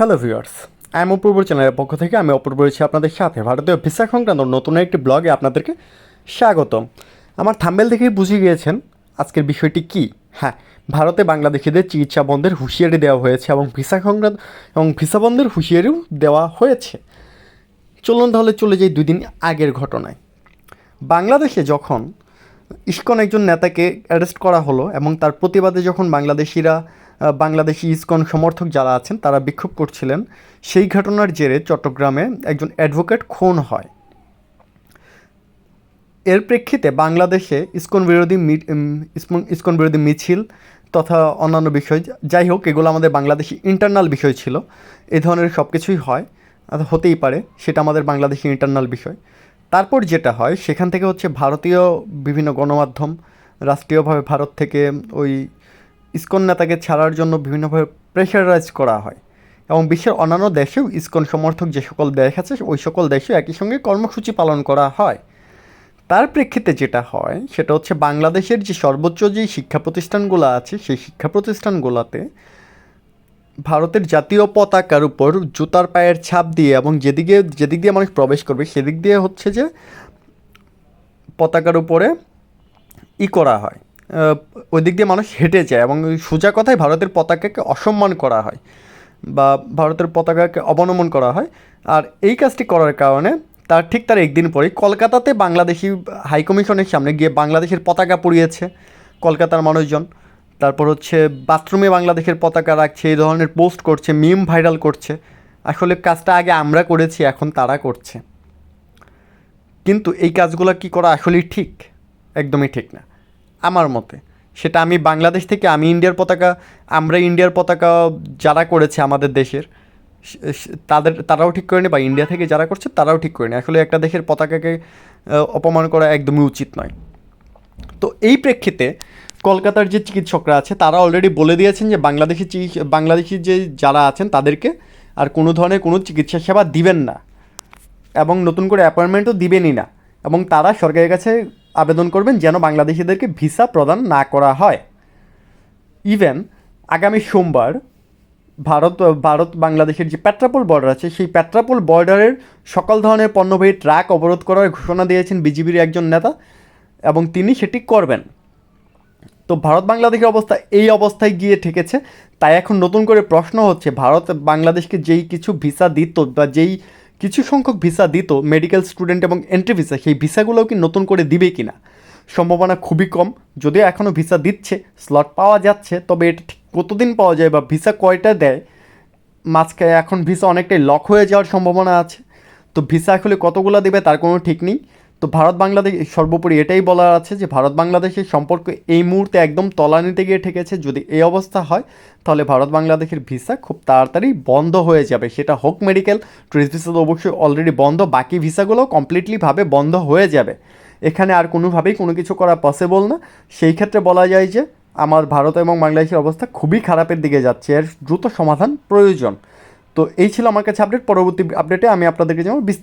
Hello viewers I am Apurba চ্যানেলের পক্ষ থেকে আমি অপূর্ব রয়েছি আপনাদের সাথে। ভারতীয় ভিসা সংক্রান্ত নতুন একটি ব্লগে আপনাদেরকে স্বাগতম। আমার থাম্বেল দেখেই বুঝে গিয়েছেন আজকের বিষয়টি কি। হ্যাঁ ভারতে বাংলাদেশিদের চিকিৎসা বন্ধের হুঁশিয়ারি দেওয়া হয়েছে এবং ভিসা সংক্রান্ত এবং ভিসা বন্ধের হুঁশিয়ারিও দেওয়া হয়েছে। চলুন তাহলে চলে যাই দুই দিন আগের ঘটনায়। বাংলাদেশে যখন ইস্কন একজন নেতাকে অ্যারেস্ট করা হলো এবং তার প্রতিবাদে যখন বাংলাদেশিরা বাংলাদেশি ইস্কন সমর্থক যারা আছেন, তারা বিক্ষোভ করছিলেন। সেই ঘটনার জেরে চট্টগ্রামে একজন অ্যাডভোকেট খুন হয়। এর প্রেক্ষিতে বাংলাদেশে ইস্কন বিরোধী ইস্কন বিরোধী মিছিল তথা অন্যান্য বিষয়, যাই হোক, এগুলো আমাদের বাংলাদেশি ইন্টারনাল বিষয় ছিল। এ ধরনের সব কিছুই হয় হতেই পারে, সেটা আমাদের বাংলাদেশি ইন্টারনাল বিষয়। তারপর যেটা হয়, সেখান থেকে হচ্ছে ভারতীয় বিভিন্ন গণমাধ্যম, রাষ্ট্রীয়ভাবে ভারত থেকে ওই ইস্কন নেতাকে ছাড়ার জন্য বিভিন্নভাবে প্রেশারাইজ করা হয় এবং বিশ্বের অন্যান্য দেশেও ইস্কন সমর্থক যে সকল দেশ আছে, ওই সকল দেশেও একই সঙ্গে কর্মসূচি পালন করা হয়। তার প্রেক্ষিতে যেটা হয়, সেটা হচ্ছে বাংলাদেশের যে সর্বোচ্চ যে শিক্ষা প্রতিষ্ঠানগুলো আছে, সেই শিক্ষা প্রতিষ্ঠানগুলোতে ভারতের জাতীয় পতাকার উপর জুতার পায়ের ছাপ দিয়ে এবং যেদিকে, যেদিক দিয়ে মানুষ প্রবেশ করবে, সেদিক দিয়ে হচ্ছে যে পতাকার উপরে ই করা হয়। ওই দিক দিয়ে মানুষ হেঁটে যায় এবং সোজা কথায় ভারতের পতাকাকে অসম্মান করা হয় বা ভারতের পতাকাকে অবনমন করা হয়। আর এই কাজটি করার কারণে তার ঠিক তার একদিন পরেই কলকাতাতে বাংলাদেশি হাইকমিশনের সামনে গিয়ে বাংলাদেশের পতাকা পুড়িয়েছে কলকাতার মানুষজন। তারপর হচ্ছে বাথরুমে বাংলাদেশের পতাকা রাখছে, এই ধরনের পোস্ট করছে, মিম ভাইরাল করছে। আসলে কাজটা আগে আমরা করেছি, এখন তারা করছে। কিন্তু এই কাজগুলো কি করা আসলেই ঠিক? একদমই ঠিক না। আমার মতে। সেটা আমি বাংলাদেশ থেকে, আমি ইন্ডিয়ার পতাকা, আমরা ইন্ডিয়ার পতাকা যারা করেছে আমাদের দেশের তাদের, তারাও ঠিক করেনি, বা ইন্ডিয়া থেকে যারা করছে তারাও ঠিক করেনি। আসলে একটা দেশের পতাকাকে অপমান করা একদমই উচিত নয়। তো এই প্রেক্ষিতে কলকাতার যে চিকিৎসকরা আছে, তারা অলরেডি বলে দিয়েছেন যে বাংলাদেশি চিকিৎসা বাংলাদেশি যে যারা আছেন তাদেরকে আর কোনো ধরনের কোনো চিকিৎসা সেবা দিবেন না। এবং নতুন করে অ্যাপয়েন্টমেন্টও দিবেনই না। এবং তারা সরকারের কাছে আবেদন করবেন যেন বাংলাদেশিদেরকে ভিসা প্রদান না করা হয়। ইভেন আগামী সোমবার ভারত ভারত বাংলাদেশের যে পেট্রাপোল বর্ডার আছে, সেই পেট্রাপোল বর্ডারের সকল ধরনের পণ্যবাহী ট্রাক অবরোধ করার ঘোষণা দিয়েছেন বিজেপির একজন নেতা এবং তিনি সেটি করবেন। তো ভারত বাংলাদেশের অবস্থা এই অবস্থায় গিয়ে ঠেকেছে। তাই এখন নতুন করে প্রশ্ন হচ্ছে, ভারত বাংলাদেশকে যেই কিছু ভিসা দিত বা যেই কিছু সংখ্যক ভিসা দিত মেডিকেল স্টুডেন্ট এবং এন্ট্রি ভিসা সেই ভিসাগুলোও কি নতুন করে দিবে কি না সম্ভাবনা খুবই কম। যদিও এখনও ভিসা দিচ্ছে স্লট পাওয়া যাচ্ছে, তবে এটা ঠিক কতদিন পাওয়া যায় বা ভিসা কয়টা দেয়, মাঝখানে এখন ভিসা অনেকটাই লক হয়ে যাওয়ার সম্ভাবনা আছে। তো ভিসা আসলে কতগুলো দেবে তার কোনো ঠিক নেই। তো ভারত বাংলাদেশ, সর্বোপরি এটাই বলার আছে যে ভারত বাংলাদেশের সম্পর্ক এই মুহূর্তে একদম তলানিতে গিয়ে ঠেকেছে। যদি এই অবস্থা হয়, তাহলে ভারত বাংলাদেশের ভিসা খুব তাড়াতাড়ি বন্ধ হয়ে যাবে। সেটা হোক মেডিকেল টুরিস্ট ভিসা তো অবশ্যই অলরেডি বন্ধ, বাকি ভিসাগুলো কমপ্লিটলিভাবে বন্ধ হয়ে যাবে। এখানে আর কোনোভাবেই কোনো কিছু করা পসিবল না। সেই ক্ষেত্রে বলা যায় যে আমার ভারত এবং বাংলাদেশের অবস্থা খুবই খারাপের দিকে যাচ্ছে। এর দ্রুত সমাধান প্রয়োজন। তো এই ছিল আমার কাছে আপডেট পরবর্তী আপডেটে আমি আপনাদেরকে যেমন বিস্তারিত।